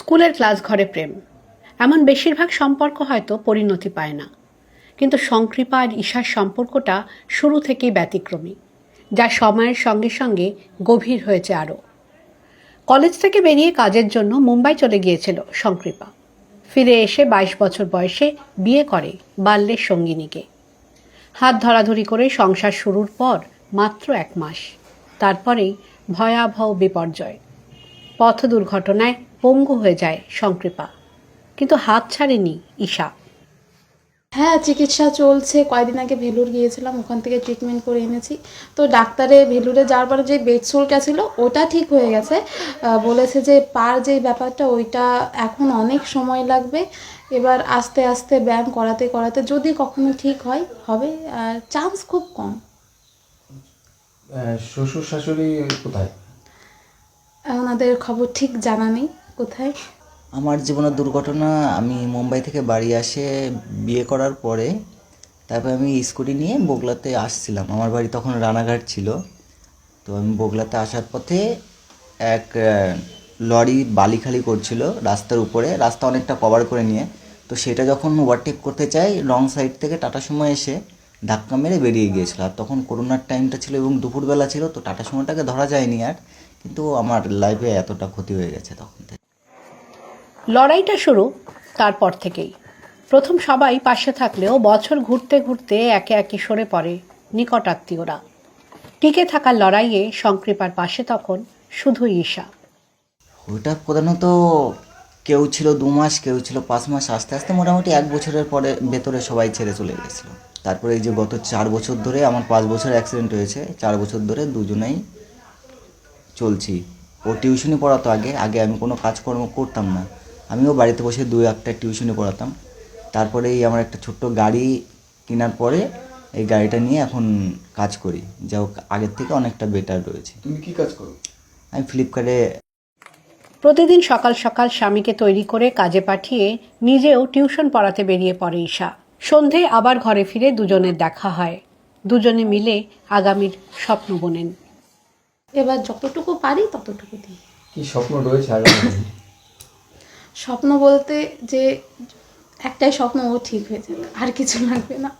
স্কুলের ক্লাস ঘরে প্রেম। এমন বেশিরভাগ সম্পর্ক হয়তো পরিণতি পায় না। কিন্তু সংকৃপা আর ঈশার সম্পর্কটা শুরু থেকেই ব্যতিক্রমী, যা সময়ের সঙ্গে সঙ্গে গভীর হয়েছে আরও। কলেজ থেকে বেরিয়ে কাজের জন্য মুম্বাই চলে গিয়েছিল সংকৃপা। ফিরে এসে বাইশ বছর বয়সে বিয়ে করে বাল্যের সঙ্গিনীকে। হাত ধরাধরি করে সংসার শুরুর পর মাত্র এক মাস, তারপরেই ভয়াবহ বিপর্যয়। পথ দুর্ঘটনায় পঙ্গু হয়ে যায় সংকৃপা কিন্তু হাত ছাড়েনি ঈশা। হ্যাঁ চিকিৎসা চলছে। কয়েকদিন আগে ভেলুর গিয়েছিলাম ওখান থেকে ট্রিটমেন্ট করে এনেছি। তো ডাক্তারে ভেলুরে যাওয়ার পরে যে বেডসোলটা ছিল ওটা ঠিক হয়ে গেছে। বলেছে যে পার যে ব্যাপারটা ওইটা এখন অনেক সময় লাগবে। এবার আস্তে আস্তে ব্যায়াম করাতে করাতে যদি কখনো ঠিক হয় হবে। আর চান্স খুব কম। শ্বশুর শাশুড়ি কোথায়? ওনাদের খবর ঠিক জানা নেই? কোথায়? আমার জীবনের দুর্ঘটনা, আমি মুম্বাই থেকে বাড়ি আসে বিয়ে করার পরে, তারপর আমি স্কুটি নিয়ে বগলাতে আসছিলাম। আমার বাড়ি তখন রানাঘাট ছিল। তো আমি বগলাতে আসার পথে এক লরি বালি খালি করছিল রাস্তার উপরে। রাস্তা অনেকটা কভার করে নিয়ে। তো সেটা যখন ওভারটেক করতে চাই রং সাইড থেকে টাটা সময় এসে ধাক্কা মেরে বেরিয়ে গিয়েছিল। আর তখন করোনার টাইমটা ছিল এবং দুপুরবেলা ছিল, তো টাটা সময়টাকে ধরা যায়নি আর। কিন্তু আমার লাইফে এতটা ক্ষতি হয়ে গেছে তখন থেকে। লড়াইটা শুরু তারপর থেকেই। প্রথম সবাই পাশে থাকলেও বছর ঘুরতে ঘুরতে একে একে সরে পড়ে নিকট আত্মীয়রা টিকে থাকার লড়াইয়ে সংকৃপার পাশে তখন শুধু ঈশা। ওইটা প্রধানত কেউ ছিল দু মাস কেউ ছিল পাঁচ মাস আস্তে আস্তে মোটামুটি এক বছরের পরে ভেতরে সবাই ছেড়ে চলে গেছিল। তারপরে এই যে গত চার বছর ধরে আমার পাঁচ বছর অ্যাক্সিডেন্ট হয়েছে চার বছর ধরে দুজনেই চলছি। ও টিউশনি পড়াতো আগে আগে আমি কোনো কাজকর্ম করতাম না। আমিও বাড়িতে বসে দু একটা টিউশনি পড়াতাম। তারপরে এই আমার একটা ছোট্ট গাড়ি কেনার পরে এই গাড়িটা নিয়ে এখন কাজ করি। যা হোক আগের থেকে অনেকটা বেটার রয়েছে। তুমি কি কাজ করো? আমি ফ্লিপকার্টে প্রতিদিন সকাল সকাল স্বামীকে তৈরি করে কাজে পাঠিয়ে নিজেও টিউশন পড়াতে বেরিয়ে পড়ে ঈশা। সন্ধে আবার ঘরে ফিরে দুজনের দেখা হয়। দুজনে মিলে আগামীর স্বপ্ন বোনেন। এবার যতটুকু পারি ততটুকু দিই। কি স্বপ্ন রয়েছে আগামী স্বপ্ন বলতে যে একটাই স্বপ্ন ও ঠিক হয়ে যাক আর কিছু লাগবে না।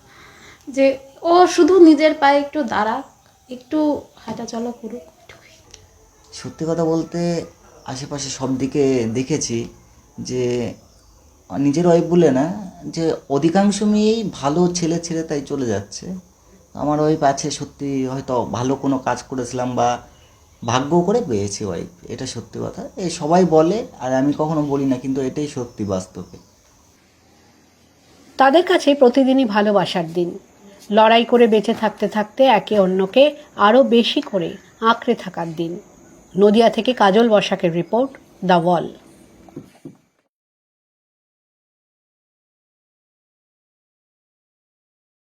যে ও শুধু নিজের পায়ে একটু দাঁড়াক একটু হাঁটা চলা করুক। সত্যি কথা বলতে আশেপাশে সব দিকে দেখেছি যে নিজের ওয়াইফ বলে না যে অধিকাংশ মেয়েই ভালো ছেলে ছেড়ে তাই চলে যাচ্ছে। আমার ওয়াইফ আছে সত্যি হয়তো ভালো কোনো কাজ করেছিলাম বা ভাগ্য করে পেয়েছি ওয়াইফ এটা সত্যি কথা। এ সবাই বলে, আর আমি কখনো বলি না, কিন্তু এটাই সত্যি বাস্তবে। তাদের কাছে প্রতিদিনই ভালোবাসার দিন। লড়াই করে বেঁচে থাকতে থাকতে একে অন্যকে আরও বেশি করে আঁকড়ে থাকার দিন। নদিয়া থেকে কাজল বসাকের রিপোর্ট, দ্য ওয়াল।